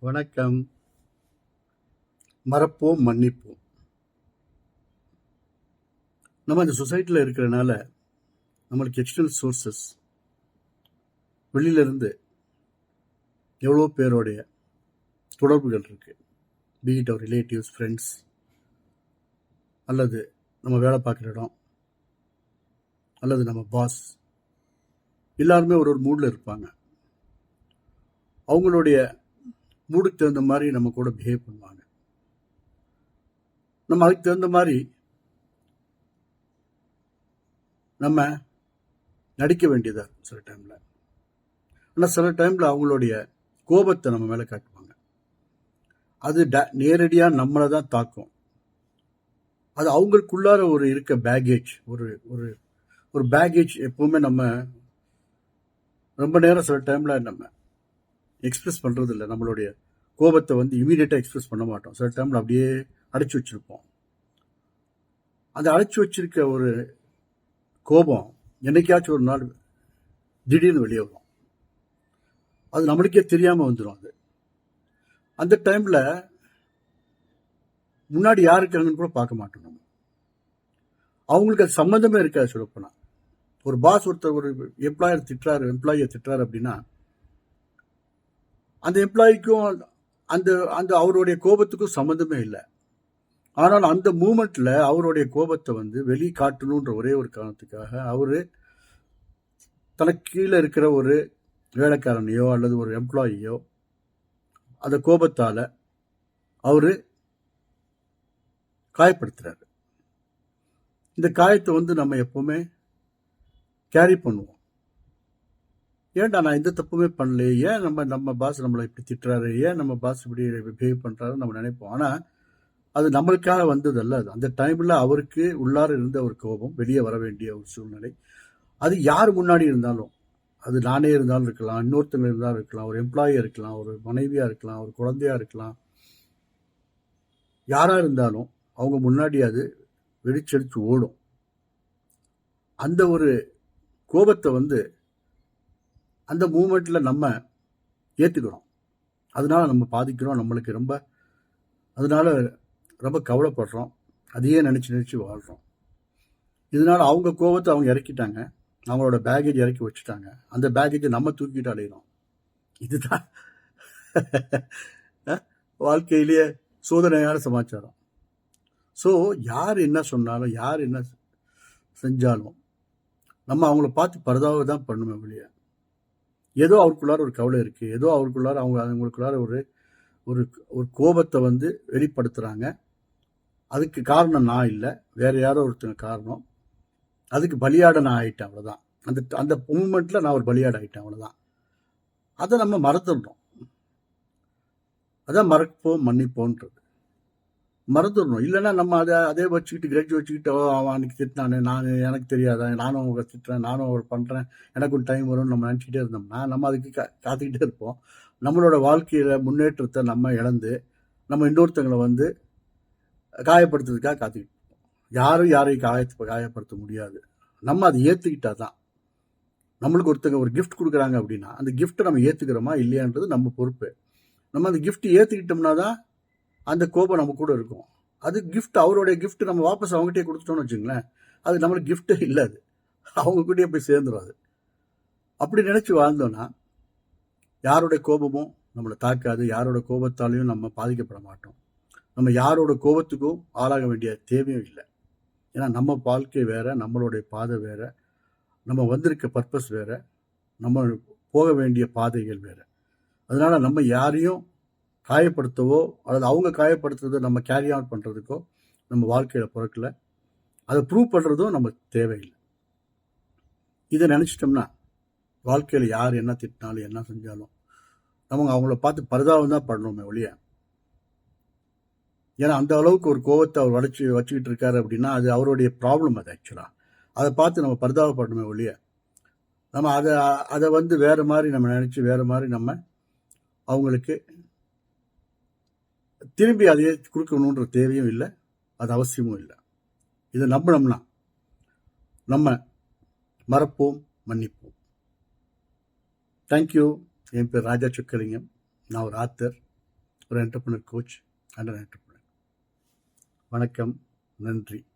வணக்கம். மறப்போம் மன்னிப்போம். நம்ம இந்த சொசைட்டியில் இருக்கிறனால நம்மளுக்கு எக்ஸ்டர்னல் சோர்சஸ் வெளியிலேருந்து எவ்வளோ பேரோடைய தொடர்புகள் இருக்குது பீட் அவர் ரிலேட்டிவ்ஸ் ஃப்ரெண்ட்ஸ் அல்லது நம்ம வேலை பார்க்குற இடம் அல்லது நம்ம பாஸ் எல்லாருமே ஒரு ஒரு மூடில் இருப்பாங்க. அவங்களுடைய மூடுக்கு தகுந்த மாதிரி நம்ம கூட பிஹேவ் பண்ணுவாங்க. நம்ம அதுக்கு தகுந்த மாதிரி நம்ம நடிக்க வேண்டியதா இருக்கும் சில டைமில் ஆனால் சில டைமில் அவங்களுடைய கோபத்தை நம்ம மேலே காட்டுவாங்க. அது ட நேரடியாக நம்மளை தான் தாக்கும். அது அவங்களுக்குள்ளார ஒரு இருக்க பேகேஜ் ஒரு ஒரு ஒரு பேகேஜ் எப்பவுமே நம்ம ரொம்ப நேரம் சில டைமில் நம்ம எக்ஸ்பிரஸ் பண்றது இல்லை நம்மளுடைய கோபத்தை வந்து இமீடியட்டாக எக்ஸ்பிரஸ் பண்ண மாட்டோம். சில டைமில் அப்படியே அடைச்சி வச்சிருப்போம். அந்த அடைச்சி வச்சிருக்க ஒரு கோபம் என்னைக்காச்சும் ஒரு நாள் திடீர்னு வெளியே வரும் அது நம்மளுக்கே தெரியாமல் வந்துடும் அது. அந்த டைமில் முன்னாடி யார் இருக்காங்கன்னு கூட பார்க்க மாட்டோம் நம்ம. அவங்களுக்கு அது சம்மந்தமே இருக்காது சொல்லப்போனால் ஒரு பாஸ் ஒருத்தர் ஒரு எம்ப்ளாயர் திட்டுறாரு எம்ப்ளாயியை திட்டுறாரு அப்படின்னா அந்த எம்ப்ளாயிக்கும் அந்த அந்த அவருடைய கோபத்துக்கும் சம்மந்தமே இல்லை. ஆனால் அந்த மூமெண்ட்ல அவருடைய கோபத்தை வந்து வெளி காட்டணுன்ற ஒரே ஒரு காரணத்துக்காக அவர் தனக்கு கீழே இருக்கிற ஒரு வேலைக்காரனையோ அல்லது ஒரு எம்ப்ளாயியோ அந்த கோபத்தால் அவர் காயப்படுத்துகிறாரு இந்த காயத்தை வந்து நம்ம எப்போவுமே கேரி பண்ணுவோம். ஏன்டா நான் எந்த தப்புமே பண்ணலையே? ஏன் நம்ம நம்ம பாஸ் நம்மளை இப்படி திட்டுறாரு? ஏன் நம்ம பாஸ் இப்படி பிஹேவ் பண்றாரு நம்ம நினைப்போம். ஆனால் அது நம்மளுக்காக வந்ததல்ல. அது அந்த டைமில் அவருக்கு உள்ளார இருந்த ஒரு கோபம் வெளியே வர வேண்டிய ஒரு சூழ்நிலை. அது யார் முன்னாடி இருந்தாலும் அது நானே இருந்தாலும் இருக்கலாம் இன்னொருத்தங்க இருந்தாலும் இருக்கலாம் ஒரு எம்ப்ளாயியாக இருக்கலாம் ஒரு மனைவியாக இருக்கலாம் ஒரு குழந்தையாக இருக்கலாம். யாராக இருந்தாலும் அவங்க முன்னாடி அது வெடிச்செடிச்சு ஓடும். அந்த ஒரு கோபத்தை வந்து அந்த மூமெண்ட்டில் நம்ம ஏற்றுக்கிறோம் அதனால் நம்ம பாதிக்கிறோம். நம்மளுக்கு ரொம்ப அதனால் ரொம்ப கவலைப்படுறோம். அதையே நினச்சி நினச்சி வாழ்கிறோம் இதனால அவங்க கோபத்தை அவங்க இறக்கிட்டாங்க. அவங்களோட பேகேஜ் இறக்கி வச்சுட்டாங்க. அந்த பேகேஜை நம்ம தூக்கிட்டு அடையிறோம் இதுதான் வாழ்க்கையிலேயே சோதனையான சமாச்சாரம். ஸோ யார் என்ன சொன்னாலும் யார் என்ன செஞ்சாலும் நம்ம அவங்கள பார்த்து பரதாவை தான் பண்ணுமே வெளியே ஏதோ அவருக்குள்ளார ஒரு கவலை இருக்குது ஏதோ அவருக்குள்ளார அவங்க அவங்களுக்குள்ளார ஒரு ஒரு ஒரு கோபத்தை வந்து வெளிப்படுத்துகிறாங்க அதுக்கு காரணம் நான் இல்லை. வேறு யாரோ ஒருத்தங்க காரணம். அதுக்கு பலியாட நான் ஆகிட்டேன் அவ்வளோதான் அந்த அந்த மூமெண்ட்டில் நான் ஒரு பலியாட ஆகிட்டேன் அவ்வளோதான் அதை நம்ம மறந்துடணும். அதான் மறப்போம் மன்னிப்போன்றது மறந்துடணும். இல்லைன்னா நம்ம அதை அதே வச்சுக்கிட்டு கிரட்ஜ் வச்சுக்கிட்டு அவன் அன்னைக்கு திட்டினானே நான் எனக்கு தெரியாதா? நானும் அவங்க திட்டுறேன் நானும் அவர் பண்ணுறேன் எனக்கும் டைம் வரும்னு நம்ம நினச்சிக்கிட்டே இருந்தோம்னா நம்ம அதுக்கு கா காத்துக்கிட்டே இருப்போம். நம்மளோட வாழ்க்கையில் முன்னேற்றத்தை நம்ம இழந்து நம்ம இன்னொருத்தங்களை வந்து காயப்படுத்துறதுக்காக காத்துக்கிட்டு யாரும் யாரையும் காய காயப்படுத்த முடியாது. நம்ம அதை ஏற்றுக்கிட்டா தான். நம்மளுக்கு ஒருத்தங்க ஒரு கிஃப்ட் கொடுக்குறாங்க அப்படின்னா அந்த கிஃப்ட்டை நம்ம ஏற்றுக்கிறோமா இல்லையான்றது நம்ம பொறுப்பு. நம்ம அந்த கிஃப்ட் ஏற்றுக்கிட்டோம்னா தான் அந்த கோபம் நம்ம கூட இருக்கும். அது கிஃப்ட் அவருடைய கிஃப்ட் நம்ம வாபஸ் அவங்ககிட்டயே கொடுத்துட்டோம்னு வச்சுங்களேன் அது நம்மளுக்கு கிஃப்ட்டு இல்லை அது. அவங்க கூடயே போய் சேர்ந்துடும் அது. அப்படி நினச்சி வாழ்ந்தோன்னா யாருடைய கோபமும் நம்மளை தாக்காது. யாரோட கோபத்தாலையும் நம்ம பாதிக்கப்பட மாட்டோம். நம்ம யாரோட கோபத்துக்கும் ஆளாக வேண்டிய தேவையும் இல்லை. ஏன்னா நம்ம வாழ்க்கை வேறு நம்மளுடைய பாதை வேற நம்ம வந்திருக்க பர்பஸ் வேறு நம்ம போக வேண்டிய பாதைகள் வேற. அதனால் நம்ம யாரையும் காயப்படுத்தவோ அல்லது அவங்க காயப்படுத்துறதை நம்ம கேரி ஆன் பண்ணுறதுக்கோ நம்ம வாழ்க்கையில் பிறக்கல. அதை ப்ரூவ் பண்ணுறதும் நமக்கு தேவையில்லை. இதை நினச்சிட்டோம்னா வாழ்க்கையில் யார் என்ன திட்டினாலும் என்ன செஞ்சாலும் நம்ம அவங்கள பார்த்து பரிதாபம் தான் பண்ணணுமே ஒழிய. ஏன்னா அந்த அளவுக்கு ஒரு கோவத்தை அவர் வளைச்சி வச்சுக்கிட்டு இருக்காரு அப்படின்னா அது அவருடைய ப்ராப்ளம் அது ஆக்சுவலாக அதை பார்த்து நம்ம பரிதாபப்படணுமே ஒழிய. நம்ம அதை அதை வந்து வேறு மாதிரி நம்ம நினச்சி வேறு மாதிரி நம்ம அவங்களுக்கு திரும்பி அதையே கொடுக்கணுன்ற தேவையும் இல்லை. அது அவசியமும் இல்லை. இதை நம்பினோம்னா நம்ம மறப்போம் மன்னிப்போம். தேங்க்யூ என் பேர் ராஜா சுக்கலிங்கம். நான் ஒரு ஆத்தர் ஒரு என்டர்பிரினர் கோச் அண்ட் என்டர்பிரினர் வணக்கம் நன்றி.